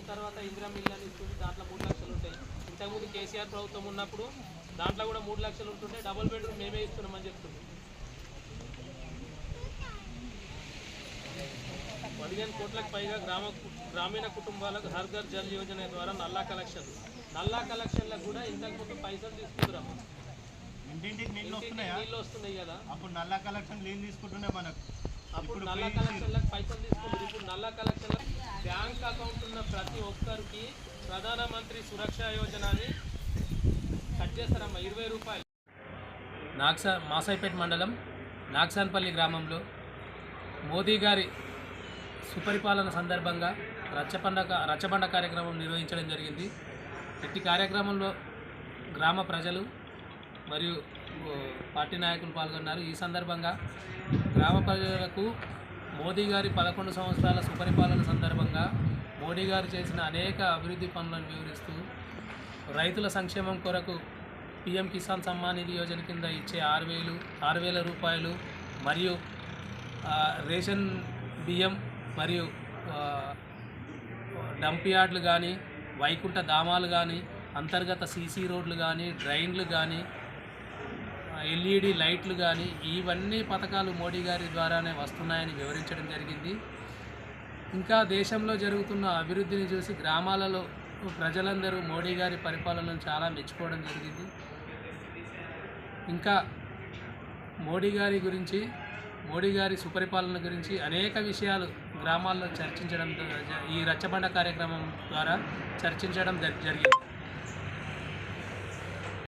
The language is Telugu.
వచ్చిన తర్వాత ఇందిరా మిల్ అని ఇస్తుంది దాంట్లో మూడు లక్షలు ఉంటాయి. ఇంతకుముందు కేసీఆర్ ప్రభుత్వం ఉన్నప్పుడు దాంట్లో కూడా మూడు లక్షలు ఉంటుండే డబుల్ బెడ్రూమ్ మేమే ఇస్తున్నామని చెప్తుంది. పదిహేను కోట్లకు పైగా గ్రామ గ్రామీణ కుటుంబాలకు హర్ ఘర్ జల్ యోజన ద్వారా నల్లా కలెక్షన్ నల్లా కలెక్షన్లకు కూడా ఇంతకుముందు పైసలు తీసుకుంటున్నాము ఇంటింటికి నీళ్ళు వస్తున్నాయా? నీళ్ళు వస్తున్నాయి కదా. అప్పుడు నల్ల కలెక్షన్ నీళ్ళు తీసుకుంటుండే మనకు? అప్పుడు నల్ల కలెక్షన్లకు పైసలు ఇప్పుడు నల్ల కలెక్షన్ బ్యాంక్ అకౌంట్ ఉన్న ప్రతి ఒక్కరికి ప్రధానమంత్రి సురక్ష యోజన అని కట్ చేస్తారమ్మా ఇరవై రూపాయలు. నాగ్సా మాసాయిపేట మండలం నాగ్సాన్పల్లి గ్రామంలో మోదీ గారి సుపరిపాలన సందర్భంగా రచ్చబండ రచ్చబండ కార్యక్రమం నిర్వహించడం జరిగింది. ఇట్టి కార్యక్రమంలో గ్రామ ప్రజలు మరియు పార్టీ నాయకులు పాల్గొన్నారు. ఈ సందర్భంగా గ్రామ ప్రజలకు మోదీ గారి పదకొండు సంవత్సరాల సుపరిపాలన సందర్భంగా మోడీ గారు చేసిన అనేక అభివృద్ధి పనులను వివరిస్తూ రైతుల సంక్షేమం కొరకు పిఎం కిసాన్ సమ్మాన్ నిధి యోజన కింద ఇచ్చే ఆరు వేలు ఆరు వేల రూపాయలు మరియు రేషన్ బియ్యం మరియు ఆ, డంప్ యార్డ్లు కానీ వైకుంఠ ధామాలు కానీ అంతర్గత సీసీ రోడ్లు కానీ డ్రైన్లు కానీ ఎల్ఈడి లైట్లు కానీ ఇవన్నీ పథకాలు మోడీ గారి ద్వారానే వస్తున్నాయని వివరించడం జరిగింది. ఇంకా దేశంలో జరుగుతున్న అభివృద్ధిని చూసి గ్రామాలలో ప్రజలందరూ మోడీ గారి పరిపాలనను చాలా మెచ్చుకోవడం జరిగింది. ఇంకా మోడీ గారి గురించి మోడీ గారి సుపరిపాలన గురించి అనేక విషయాలు గ్రామాల్లో చర్చించడం ఈ రచ్చబండ కార్యక్రమం ద్వారా చర్చించడం జరిగింది.